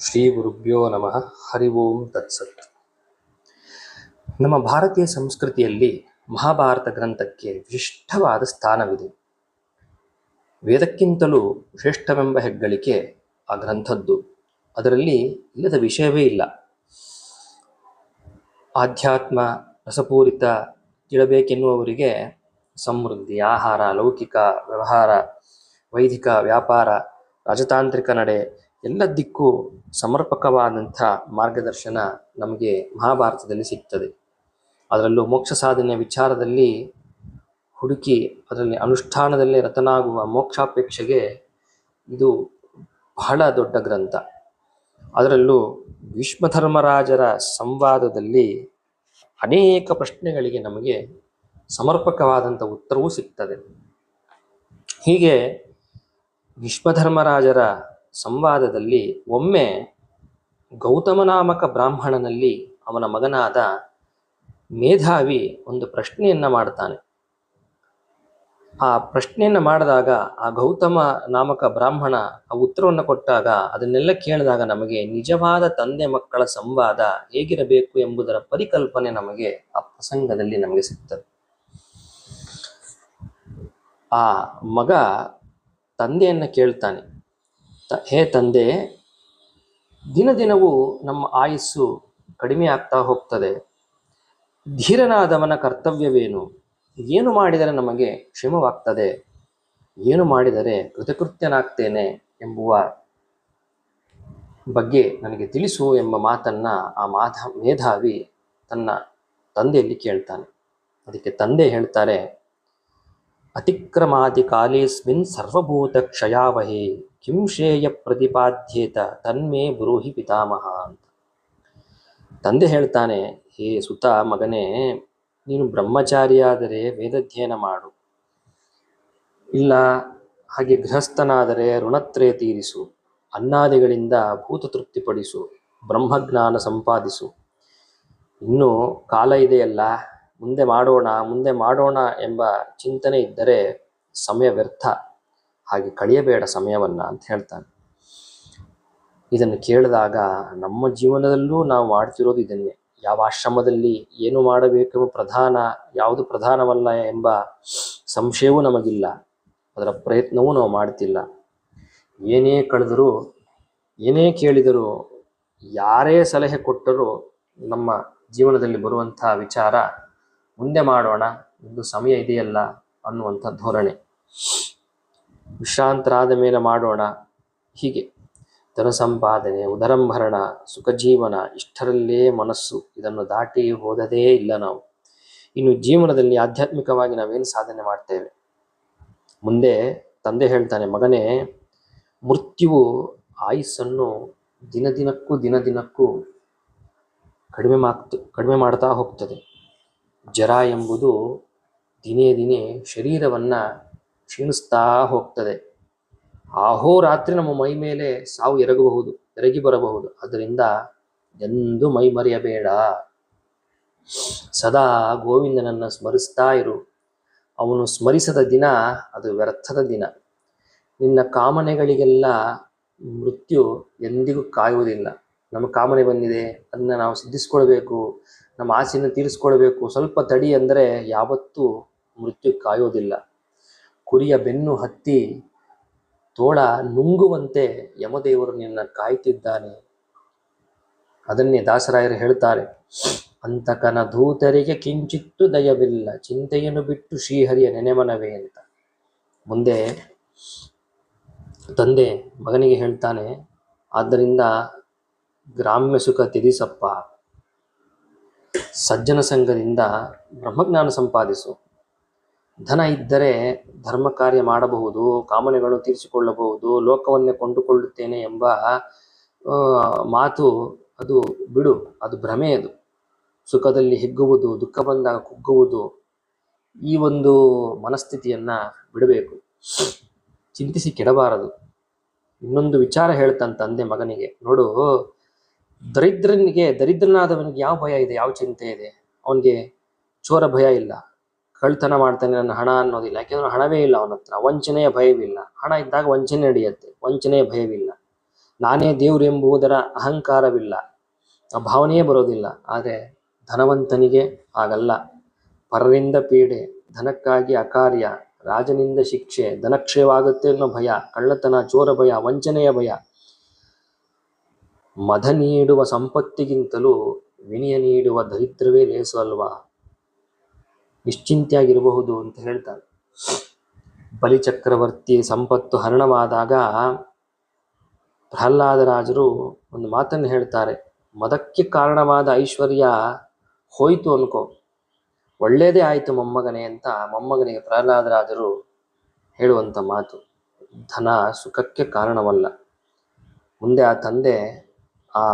ಶ್ರೀ ಗುರುಭ್ಯೋ ನಮಃ. ಹರಿ ಓಂ ತತ್ಸತ್. ನಮ್ಮ ಭಾರತೀಯ ಸಂಸ್ಕೃತಿಯಲ್ಲಿ ಮಹಾಭಾರತ ಗ್ರಂಥಕ್ಕೆ ವಿಶಿಷ್ಟವಾದ ಸ್ಥಾನವಿದೆ. ವೇದಕ್ಕಿಂತಲೂ ಶ್ರೇಷ್ಠವೆಂಬ ಹೆಗ್ಗಳಿಕೆ ಆ ಗ್ರಂಥದ್ದು. ಅದರಲ್ಲಿ ಇಲ್ಲದ ವಿಷಯವೇ ಇಲ್ಲ. ಆಧ್ಯಾತ್ಮ, ರಸಪೂರಿತ ತಿಳಬೇಕೆನ್ನುವವರಿಗೆ ಸಮೃದ್ಧಿ, ಆಹಾರ, ಲೌಕಿಕ ವ್ಯವಹಾರ, ವೈದಿಕ ವ್ಯಾಪಾರ, ರಾಜತಾಂತ್ರಿಕ ನಡೆ ಎಲ್ಲದಕ್ಕೂ ಸಮರ್ಪಕವಾದಂಥ ಮಾರ್ಗದರ್ಶನ ನಮಗೆ ಮಹಾಭಾರತದಲ್ಲಿ ಸಿಗ್ತದೆ. ಅದರಲ್ಲೂ ಮೋಕ್ಷ ಸಾಧನೆಯ ವಿಚಾರದಲ್ಲಿ ಹುಡುಕಿ ಅದರಲ್ಲಿ ಅನುಷ್ಠಾನದಲ್ಲೇ ರತನಾಗುವ ಮೋಕ್ಷಾಪೇಕ್ಷೆಗೆ ಇದು ಬಹಳ ದೊಡ್ಡ ಗ್ರಂಥ. ಅದರಲ್ಲೂ ವಿಶ್ವಧರ್ಮರಾಜರ ಸಂವಾದದಲ್ಲಿ ಅನೇಕ ಪ್ರಶ್ನೆಗಳಿಗೆ ನಮಗೆ ಸಮರ್ಪಕವಾದಂಥ ಉತ್ತರವೂ ಸಿಗ್ತದೆ. ಹೀಗೆ ಭೀಷ್ಮಧರ್ಮರಾಜರ ಸಂವಾದದಲ್ಲಿ ಒಮ್ಮೆ ಗೌತಮ ನಾಮಕ ಬ್ರಾಹ್ಮಣನಲ್ಲಿ ಅವನ ಮಗನಾದ ಮೇಧಾವಿ ಒಂದು ಪ್ರಶ್ನೆಯನ್ನು ಮಾಡ್ತಾನೆ. ಆ ಪ್ರಶ್ನೆಯನ್ನು ಮಾಡಿದಾಗ ಆ ಗೌತಮ ನಾಮಕ ಬ್ರಾಹ್ಮಣ ಆ ಉತ್ತರವನ್ನು ಕೊಟ್ಟಾಗ ಅದನ್ನೆಲ್ಲ ಕೇಳಿದಾಗ ನಮಗೆ ನಿಜವಾದ ತಂದೆ ಮಕ್ಕಳ ಸಂವಾದ ಹೇಗಿರಬೇಕು ಎಂಬುದರ ಪರಿಕಲ್ಪನೆ ನಮಗೆ ಆ ಪ್ರಸಂಗದಲ್ಲಿ ನಮಗೆ ಸಿಗ್ತದೆ. ಆ ಮಗ ತಂದೆಯನ್ನು ಕೇಳ್ತಾನೆ. ಹೇ ತಂದೆ, ದಿನ ದಿನವೂ ನಮ್ಮ ಆಯಸ್ಸು ಕಡಿಮೆ ಆಗ್ತಾ ಹೋಗ್ತದೆ. ಧೀರನಾದವನ ಕರ್ತವ್ಯವೇನು? ಏನು ಮಾಡಿದರೆ ನಮಗೆ ಕ್ಷೇಮವಾಗ್ತದೆ? ಏನು ಮಾಡಿದರೆ ಕೃತಕೃತ್ಯನಾಗ್ತೇನೆ ಎಂಬುವ ಬಗ್ಗೆ ನನಗೆ ತಿಳಿಸು ಎಂಬ ಮಾತನ್ನ ಆ ಮಾಧ, ಮೇಧಾವಿ ತನ್ನ ತಂದೆಯಲ್ಲಿ ಕೇಳ್ತಾನೆ. ಅದಕ್ಕೆ ತಂದೆ ಹೇಳ್ತಾರೆ ಅತಿಕ್ರಮಾದಿ ಕಾಲೇಸ್ಮಿನ್ ಸರ್ವಭೂತ ಕ್ಷಯಾವಹೇ ಕಿಂ ಶ್ರೇಯ ಪ್ರತಿಪಾದ್ಯೇತ, ತನ್ಮೇ ಬ್ರೂಹಿ ಪಿತಾಮಹ ಅಂತ. ತಂದೆ ಹೇಳ್ತಾನೆ, ಹೇ ಸುತ ಮಗನೇ, ನೀನು ಬ್ರಹ್ಮಚಾರಿಯಾದರೆ ವೇದಾಧ್ಯಯನ ಮಾಡು. ಇಲ್ಲ, ಹಾಗೆ ಗೃಹಸ್ಥನಾದರೆ ಋಣತ್ರಯ ತೀರಿಸು. ಅನ್ನಾದಿಗಳಿಂದ ಭೂತ ತೃಪ್ತಿಪಡಿಸು, ಬ್ರಹ್ಮಜ್ಞಾನ ಸಂಪಾದಿಸು. ಇನ್ನು ಕಾಲ ಇದೆಯಲ್ಲ ಮುಂದೆ ಮಾಡೋಣ ಮುಂದೆ ಮಾಡೋಣ ಎಂಬ ಚಿಂತನೆ ಇದ್ದರೆ ಸಮಯ ವ್ಯರ್ಥ. ಹಾಗೆ ಕಳೆಯಬೇಡ ಸಮಯವನ್ನು ಅಂತ ಹೇಳ್ತಾನೆ. ಇದನ್ನು ಕೇಳಿದಾಗ ನಮ್ಮ ಜೀವನದಲ್ಲೂ ನಾವು ಮಾಡ್ತಿರೋದು ಇದನ್ನೇ. ಯಾವ ಆಶ್ರಮದಲ್ಲಿ ಏನು ಮಾಡಬೇಕೆಂಬ ಪ್ರಧಾನ, ಯಾವುದು ಪ್ರಧಾನವಲ್ಲ ಎಂಬ ಸಂಶಯವೂ ನಮಗಿಲ್ಲ. ಅದರ ಪ್ರಯತ್ನವೂ ನಾವು ಮಾಡ್ತಿಲ್ಲ. ಏನೇ ಕಳೆದರೂ, ಏನೇ ಕೇಳಿದರೂ, ಯಾರೇ ಸಲಹೆ ಕೊಟ್ಟರೂ ನಮ್ಮ ಜೀವನದಲ್ಲಿ ಬರುವಂಥ ವಿಚಾರ ಮುಂದೆ ಮಾಡೋಣ ಒಂದು ಸಮಯ ಇದೆಯಲ್ಲ ಅನ್ನುವಂಥ ಧೋರಣೆ. ವಿಶ್ರಾಂತರಾದ ಮೇಲೆ ಮಾಡೋಣ, ಹೀಗೆ. ಧನ ಸಂಪಾದನೆ ಉದರಂಭರಣ ಸುಖ ಜೀವನ ಇಷ್ಟರಲ್ಲೇ ಮನಸ್ಸು, ಇದನ್ನು ದಾಟಿ ಹೋದದೇ ಇಲ್ಲ ನಾವು. ಇನ್ನು ಜೀವನದಲ್ಲಿ ಆಧ್ಯಾತ್ಮಿಕವಾಗಿ ನಾವೇನು ಸಾಧನೆ ಮಾಡ್ತೇವೆ? ಮುಂದೆ ತಂದೆ ಹೇಳ್ತಾನೆ, ಮಗನೇ, ಮೃತ್ಯುವು ಆಯುಸ್ಸನ್ನು ದಿನ ದಿನಕ್ಕೂ ದಿನ ದಿನಕ್ಕೂ ಕಡಿಮೆ ಮಾಡ್ತು ಕಡಿಮೆ ಮಾಡ್ತಾ ಹೋಗ್ತದೆ. ಜರ ಎಂಬುದು ದಿನೇ ದಿನೇ ಶರೀರವನ್ನು ಕ್ಷೀಣಿಸ್ತಾ ಹೋಗ್ತದೆ. ಆಹೋರಾತ್ರಿ ನಮ್ಮ ಮೈ ಮೇಲೆ ಸಾವು ಎರಗಬಹುದು, ಎರಗಿ ಬರಬಹುದು. ಅದರಿಂದ ಎಂದು ಮೈ ಮರೆಯಬೇಡ. ಸದಾ ಗೋವಿಂದನನ್ನ ಸ್ಮರಿಸ್ತಾ ಇರು. ಅವನು ಸ್ಮರಿಸದ ದಿನ ಅದು ವ್ಯರ್ಥದ ದಿನ. ನಿನ್ನ ಕಾಮನೆಗಳಿಗೆಲ್ಲ ಮೃತ್ಯು ಎಂದಿಗೂ ಕಾಯುವುದಿಲ್ಲ. ನಮ್ಮ ಕಾಮನೆ ಬಂದಿದೆ, ಅದನ್ನ ನಾವು ಸಿದ್ಧಿಸ್ಕೊಳ್ಬೇಕು. ನಮ್ಮ ಆಸೆಯನ್ನು ತೀರಿಸ್ಕೊಳ್ಬೇಕು. ಸ್ವಲ್ಪ ತಡಿ ಅಂದರೆ ಯಾವತ್ತೂ ಮೃತ್ಯು ಕಾಯೋದಿಲ್ಲ. ಕುರಿಯ ಬೆನ್ನು ಹತ್ತಿ ತೋಳ ನುಂಗುವಂತೆ ಯಮದೇವರು ನಿನ್ನ ಕಾಯ್ತಿದ್ದಾನೆ. ಅದನ್ನೇ ದಾಸರಾಯರು ಹೇಳ್ತಾರೆ. ಅಂತಕನ ದೂತರಿಗೆ ಕಿಂಚಿತ್ತು ದಯವಿಲ್ಲ. ಚಿಂತೆಯನ್ನು ಬಿಟ್ಟು ಶ್ರೀಹರಿಯ ನೆನೆಮನವೇ ಅಂತ. ಮುಂದೆ ತಂದೆ ಮಗನಿಗೆ ಹೇಳ್ತಾನೆ, ಆದ್ದರಿಂದ ಗ್ರಾಮ್ಯ ಸುಖ ತ್ಯಜಿಸಪ್ಪ ಸಜ್ಜನ ಸಂಘದಿಂದ ಬ್ರಹ್ಮಜ್ಞಾನ ಸಂಪಾದಿಸು. ಧನ ಇದ್ದರೆ ಧರ್ಮ ಕಾರ್ಯ ಮಾಡಬಹುದು ಕಾಮನೆಗಳು ತೀರಿಸಿಕೊಳ್ಳಬಹುದು, ಲೋಕವನ್ನೇ ಕೊಂಡುಕೊಳ್ಳುತ್ತೇನೆ ಎಂಬ ಮಾತು ಅದು ಬಿಡು, ಅದು ಭ್ರಮೆ ಅದು. ಸುಖದಲ್ಲಿ ಹಿಗ್ಗುವುದು, ದುಃಖ ಬಂದಾಗ ಕುಗ್ಗುವುದು, ಈ ಒಂದು ಮನಸ್ಥಿತಿಯನ್ನ ಬಿಡಬೇಕು. ಚಿಂತಿಸಿ ಕೆಡಬಾರದು. ಇನ್ನೊಂದು ವಿಚಾರ ಹೇಳ್ತಂತಂದೆ ತಂದೆ ಮಗನಿಗೆ, ನೋಡು ದರಿದ್ರನಿಗೆ, ದರಿದ್ರನಾದವನಿಗೆ ಯಾವ ಭಯ ಇದೆ? ಯಾವ ಚಿಂತೆ ಇದೆ? ಅವನಿಗೆ ಚೋರ ಭಯ ಇಲ್ಲ. ಕಳ್ತನ ಮಾಡ್ತಾನೆ ನನ್ನ ಹಣ ಅನ್ನೋದಿಲ್ಲ. ಯಾಕೆಂದ್ರೆ ಹಣವೇ ಇಲ್ಲ ಅವನ ಹತ್ರ. ವಂಚನೆಯ ಭಯವಿಲ್ಲ ಹಣ ಇದ್ದಾಗ ವಂಚನೆ ನಡೆಯುತ್ತೆ. ವಂಚನೆಯ ಭಯವಿಲ್ಲ ನಾನೇ ದೇವರು ಎಂಬುದರ ಅಹಂಕಾರವಿಲ್ಲ. ಆ ಭಾವನೆಯೇ ಬರೋದಿಲ್ಲ. ಆದರೆ ಧನವಂತನಿಗೆ ಆಗಲ್ಲ. ಪರರಿಂದ ಪೀಡೆ, ಧನಕ್ಕಾಗಿ ಅಕಾರ್ಯ, ರಾಜನಿಂದ ಶಿಕ್ಷೆ, ಧನಕ್ಷಯವಾಗುತ್ತೆ ಅನ್ನೋ ಭಯ, ಕಳ್ಳತನ, ಚೋರ ಭಯ, ವಂಚನೆಯ ಭಯ ಮದ ನೀಡುವ ಸಂಪತ್ತಿಗಿಂತಲೂ ವಿನಯ ನೀಡುವ ದರಿದ್ರವೇ ಲೇಸು ಅಲ್ವಾ ನಿಶ್ಚಿಂತೆಯಾಗಿರಬಹುದು ಅಂತ ಹೇಳ್ತಾರೆ. ಬಲಿಚಕ್ರವರ್ತಿ ಸಂಪತ್ತು ಹರಣವಾದಾಗ ಪ್ರಹ್ಲಾದರಾಜರು ಒಂದು ಮಾತನ್ನು ಹೇಳ್ತಾರೆ. ಮದಕ್ಕೆ ಕಾರಣವಾದ ಐಶ್ವರ್ಯ ಹೋಯಿತು ಅನ್ಕೋ. ಒಳ್ಳೇದೇ ಆಯಿತು ಮೊಮ್ಮಗನೇ ಅಂತ ಮೊಮ್ಮಗನಿಗೆ ಪ್ರಹ್ಲಾದರಾಜರು ಹೇಳುವಂಥ ಮಾತು. ಧನ ಸುಖಕ್ಕೆ ಕಾರಣವಲ್ಲ. ಮುಂದೆ ಆ ತಂದೆ ಆ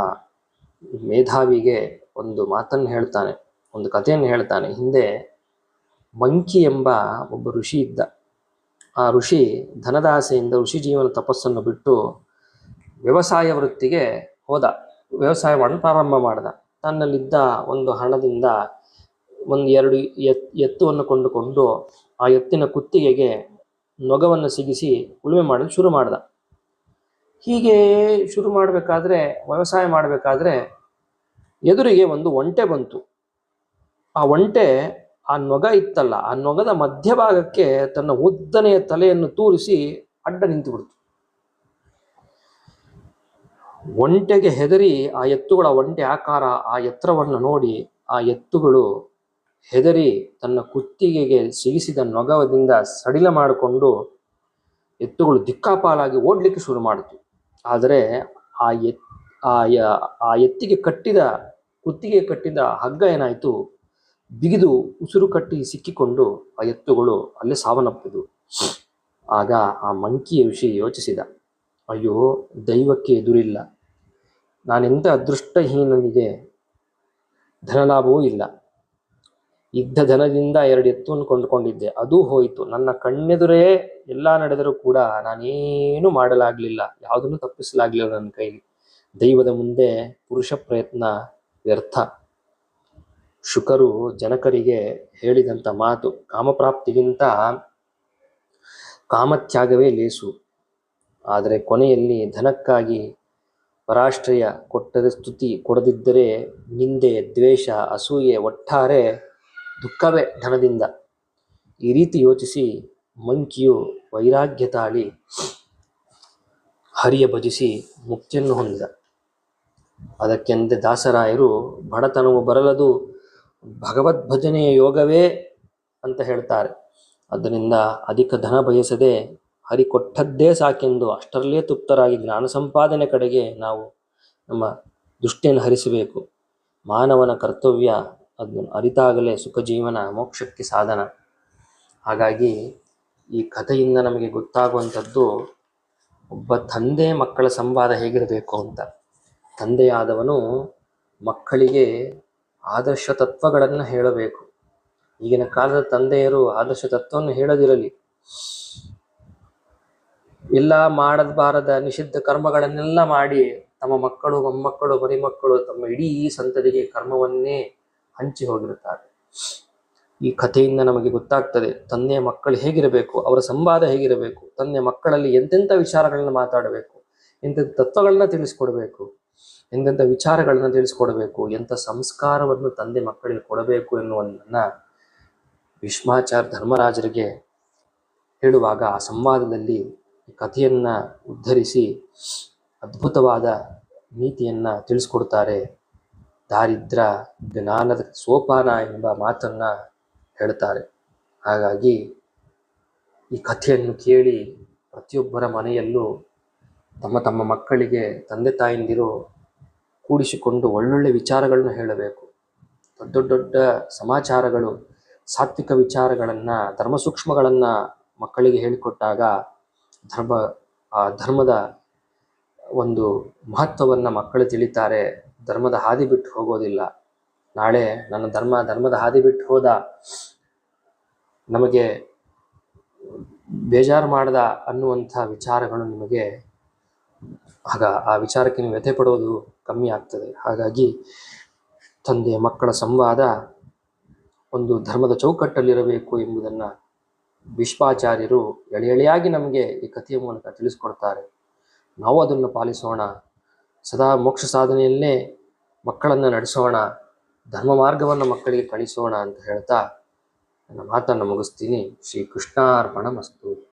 ಮೇಧಾವಿಗೆ ಒಂದು ಮಾತನ್ನು ಹೇಳ್ತಾನೆ, ಒಂದು ಕಥೆಯನ್ನು ಹೇಳ್ತಾನೆ. ಹಿಂದೆ ಮಂಕಿ ಎಂಬ ಒಬ್ಬ ಋಷಿ ಇದ್ದ. ಆ ಋಷಿ ಧನದಾಸೆಯಿಂದ ಋಷಿ ಜೀವನ ತಪಸ್ಸನ್ನು ಬಿಟ್ಟು ವ್ಯವಸಾಯ ವೃತ್ತಿಗೆ ಹೋದ. ವ್ಯವಸಾಯ ಮಾಡಲು ಪ್ರಾರಂಭ ಮಾಡಿದ. ತನ್ನಲ್ಲಿದ್ದ ಒಂದು ಹಣದಿಂದ ಒಂದು ಎರಡು ಎತ್, ಎತ್ತುವನ್ನು ಕೊಂಡುಕೊಂಡು ಆ ಎತ್ತಿನ ಕುತ್ತಿಗೆಗೆ ನೊಗವನ್ನು ಸಿಗಿಸಿ ಉಳುಮೆ ಮಾಡಲು ಶುರು ಮಾಡ್ದ. ಹೀಗೆ ಶುರು ಮಾಡಬೇಕಾದ್ರೆ, ವ್ಯವಸಾಯ ಮಾಡಬೇಕಾದ್ರೆ ಎದುರಿಗೆ ಒಂದು ಒಂಟೆ ಬಂತು. ಆ ಒಂಟೆ ಆ ನೊಗ ಇತ್ತಲ್ಲ, ಆ ನೊಗದ ಮಧ್ಯಭಾಗಕ್ಕೆ ತನ್ನ ಉದ್ದನೆಯ ತಲೆಯನ್ನು ತೂರಿಸಿ ಅಡ್ಡ ನಿಂತು ಬಿಡ್ತು ಒಂಟೆಗೆ ಹೆದರಿ ಆ ಎತ್ತುಗಳ ಒಂಟೆ ಆಕಾರ, ಆ ಎತ್ತರವನ್ನು ನೋಡಿ ಆ ಎತ್ತುಗಳು ಹೆದರಿ ತನ್ನ ಕುತ್ತಿಗೆಗೆ ಸಿಗಿಸಿದ ನೊಗದಿಂದ ಸಡಿಲ ಮಾಡಿಕೊಂಡು ಎತ್ತುಗಳು ದಿಕ್ಕಾಪಾಲಾಗಿ ಓಡ್ಲಿಕ್ಕೆ ಶುರು ಮಾಡಿತು. ಆದರೆ ಆ ಎತ್, ಆ ಆ ಎತ್ತಿಗೆ ಕಟ್ಟಿದ, ಕುತ್ತಿಗೆ ಕಟ್ಟಿದ ಹಗ್ಗ ಏನಾಯಿತು? ಬಿಗಿದು ಉಸಿರು ಕಟ್ಟಿ ಸಿಕ್ಕಿಕೊಂಡು ಆ ಎತ್ತುಗಳು ಅಲ್ಲೇ ಸಾವನ್ನಪ್ಪಿದವು. ಆಗ ಆ ಮಂಕಿಯ ವಿಷಯ ಯೋಚಿಸಿದ. ಅಯ್ಯೋ, ದೈವಕ್ಕೆ ಎದುರಿಲ್ಲ. ನಾನೆಂಥ ಅದೃಷ್ಟಹೀನನಿಗೆ ಧನಲಾಭವೂ ಇಲ್ಲ. ಇದ್ದ ಧನದಿಂದ ಎರಡು ಎತ್ತುವನ್ನು ಕೊಂಡುಕೊಂಡಿದ್ದೆ. ಅದು ಹೋಯಿತು. ನನ್ನ ಕಣ್ಣೆದುರೇ ಎಲ್ಲ ನಡೆದರೂ ಕೂಡ ನಾನೇನು ಮಾಡಲಾಗಲಿಲ್ಲ. ಯಾವುದನ್ನು ತಪ್ಪಿಸಲಾಗಲಿಲ್ಲ ನನ್ನ ಕೈಲಿ. ದೈವದ ಮುಂದೆ ಪುರುಷ ಪ್ರಯತ್ನ ವ್ಯರ್ಥ. ಶುಕರು ಜನಕರಿಗೆ ಹೇಳಿದಂಥ ಮಾತು ಕಾಮಪ್ರಾಪ್ತಿಗಿಂತ ಕಾಮತ್ಯಾಗವೇ ಲೇಸು. ಆದರೆ ಕೊನೆಯಲ್ಲಿ ಧನಕ್ಕಾಗಿ ಪರಾಶ್ರಯ ಕೊಟ್ಟದ ಸ್ತುತಿ ಕೊಡದಿದ್ದರೆ ನಿಂದೆ ದ್ವೇಷ, ಅಸೂಯೆ, ಒಟ್ಟಾರೆ ದುಃಖವೇ ಧನದಿಂದ. ಈ ರೀತಿ ಯೋಚಿಸಿ ಮಂಕಿಯು ವೈರಾಗ್ಯ ತಾಳಿ ಹರಿಯ ಭಜಿಸಿ ಮುಕ್ತಿಯನ್ನು ಹೊಂದಿದ. ಅದಕ್ಕೆಂದೇ ದಾಸರಾಯರು ಬಡತನವು ಬರಲದು, ಭಗವದ್ಭಜನೆಯ ಯೋಗವೇ ಅಂತ ಹೇಳ್ತಾರೆ. ಅದರಿಂದ ಅಧಿಕ ಧನ ಬಯಸದೆ ಹರಿ ಕೊಟ್ಟದ್ದೇ ಸಾಕೆಂದು ಅಷ್ಟರಲ್ಲೇ ತೃಪ್ತರಾಗಿ ಜ್ಞಾನ ಸಂಪಾದನೆ ಕಡೆಗೆ ನಾವು ನಮ್ಮ ದೃಷ್ಟಿಯನ್ನು ಹರಿಸಬೇಕು. ಮಾನವನ ಕರ್ತವ್ಯ ಅದನ್ನು ಅರಿತಾಗಲೇ ಸುಖ ಜೀವನ, ಮೋಕ್ಷಕ್ಕೆ ಸಾಧನ. ಹಾಗಾಗಿ ಈ ಕಥೆಯಿಂದ ನಮಗೆ ಗೊತ್ತಾಗುವಂಥದ್ದು ಒಬ್ಬ ತಂದೆ ಮಕ್ಕಳ ಸಂವಾದ ಹೇಗಿರಬೇಕು ಅಂತ. ತಂದೆಯಾದವನು ಮಕ್ಕಳಿಗೆ ಆದರ್ಶ ತತ್ವಗಳನ್ನು ಹೇಳಬೇಕು. ಈಗಿನ ಕಾಲದ ತಂದೆಯರು ಆದರ್ಶ ತತ್ವವನ್ನು ಹೇಳದಿರಲಿ. ಎಲ್ಲ ಮಾಡಬಾರದ ನಿಷಿದ್ಧ ಕರ್ಮಗಳನ್ನೆಲ್ಲ ಮಾಡಿ ತಮ್ಮ ಮಕ್ಕಳು, ಮೊಮ್ಮಕ್ಕಳು, ಮರಿಮಕ್ಕಳು ತಮ್ಮ ಇಡೀ ಸಂತತಿಗೆ ಕರ್ಮವನ್ನೇ ಹಂಚಿ ಹೋಗಿರುತ್ತಾರೆ. ಈ ಕಥೆಯಿಂದ ನಮಗೆ ಗೊತ್ತಾಗ್ತದೆ, ತಂದೆಯ ಮಕ್ಕಳು ಹೇಗಿರಬೇಕು, ಅವರ ಸಂವಾದ ಹೇಗಿರಬೇಕು, ತಂದೆಯ ಮಕ್ಕಳಲ್ಲಿ ಎಂತೆಂಥ ವಿಚಾರಗಳನ್ನ ಮಾತಾಡಬೇಕು, ಎಂತೆಂಥ ತತ್ವಗಳನ್ನ ತಿಳಿಸ್ಕೊಡ್ಬೇಕು, ಎಂತೆಂಥ ವಿಚಾರಗಳನ್ನ ತಿಳಿಸ್ಕೊಡ್ಬೇಕು, ಎಂಥ ಸಂಸ್ಕಾರವನ್ನು ತಂದೆ ಮಕ್ಕಳಿಗೆ ಕೊಡಬೇಕು ಎನ್ನುವುದನ್ನ ಭೀಷ್ಮಾಚಾರ್ಯ ಧರ್ಮರಾಜರಿಗೆ ಹೇಳುವಾಗ ಆ ಸಂವಾದದಲ್ಲಿ ಈ ಕಥೆಯನ್ನ ಉದ್ಧರಿಸಿ ಅದ್ಭುತವಾದ ನೀತಿಯನ್ನ ತಿಳಿಸ್ಕೊಡ್ತಾರೆ. ದಾರಿದ್ರ ಜ್ಞಾನದ ಸೋಪಾನ ಎಂಬ ಮಾತನ್ನ ಹೇಳ್ತಾರೆ. ಹಾಗಾಗಿ ಈ ಕಥೆಯನ್ನು ಕೇಳಿ ಪ್ರತಿಯೊಬ್ಬರ ಮನೆಯಲ್ಲೂ ತಮ್ಮ ತಮ್ಮ ಮಕ್ಕಳಿಗೆ, ತಂದೆ ತಾಯಿಂದಿರು ಕೂಡಿಸಿಕೊಂಡು ಒಳ್ಳೊಳ್ಳೆ ವಿಚಾರಗಳನ್ನು ಹೇಳಬೇಕು. ದೊಡ್ಡ ದೊಡ್ಡ ಸಮಾಚಾರಗಳು, ಸಾತ್ವಿಕ ವಿಚಾರಗಳನ್ನು, ಧರ್ಮ ಸೂಕ್ಷ್ಮಗಳನ್ನ ಮಕ್ಕಳಿಗೆ ಹೇಳಿಕೊಟ್ಟಾಗ ಧರ್ಮ, ಆ ಧರ್ಮದ ಒಂದು ಮಹತ್ವವನ್ನ ಮಕ್ಕಳು ತಿಳಿತಾರೆ. ಧರ್ಮದ ಹಾದಿ ಬಿಟ್ಟು ಹೋಗೋದಿಲ್ಲ. ನಾಳೆ ನನ್ನ ಧರ್ಮ, ಧರ್ಮದ ಹಾದಿ ಬಿಟ್ಟು ಹೋದ ನಮಗೆ ಬೇಜಾರು ಮಾಡ್ದ ಅನ್ನುವಂಥ ವಿಚಾರಗಳು ನಿಮಗೆ ಆಗ ಆ ವಿಚಾರಕ್ಕೆ ನೀವು ವ್ಯಥೆ ಪಡೋದು ಕಮ್ಮಿ ಆಗ್ತದೆ. ಹಾಗಾಗಿ ತಂದೆ ಮಕ್ಕಳ ಸಂವಾದ ಒಂದು ಧರ್ಮದ ಚೌಕಟ್ಟಲ್ಲಿರಬೇಕು ಎಂಬುದನ್ನು ವಿಶ್ವಾಚಾರ್ಯರು ಎಳೆ ಎಳೆಯಾಗಿ ನಮಗೆ ಈ ಕಥೆಯ ಮೂಲಕ ತಿಳಿಸ್ಕೊಡ್ತಾರೆ. ನಾವು ಅದನ್ನು ಪಾಲಿಸೋಣ. ಸದಾ ಮೋಕ್ಷ ಸಾಧನೆಯಲ್ಲೇ ಮಕ್ಕಳನ್ನು ನಡೆಸೋಣ, ಧರ್ಮ ಮಾರ್ಗವನ್ನು ಮಕ್ಕಳಿಗೆ ಕಳಿಸೋಣ ಅಂತ ಹೇಳ್ತಾ ನನ್ನ ಮಾತನ್ನು ಮುಗಿಸ್ತೀನಿ. ಶ್ರೀ ಕೃಷ್ಣಾರ್ಪಣ ಮಸ್ತು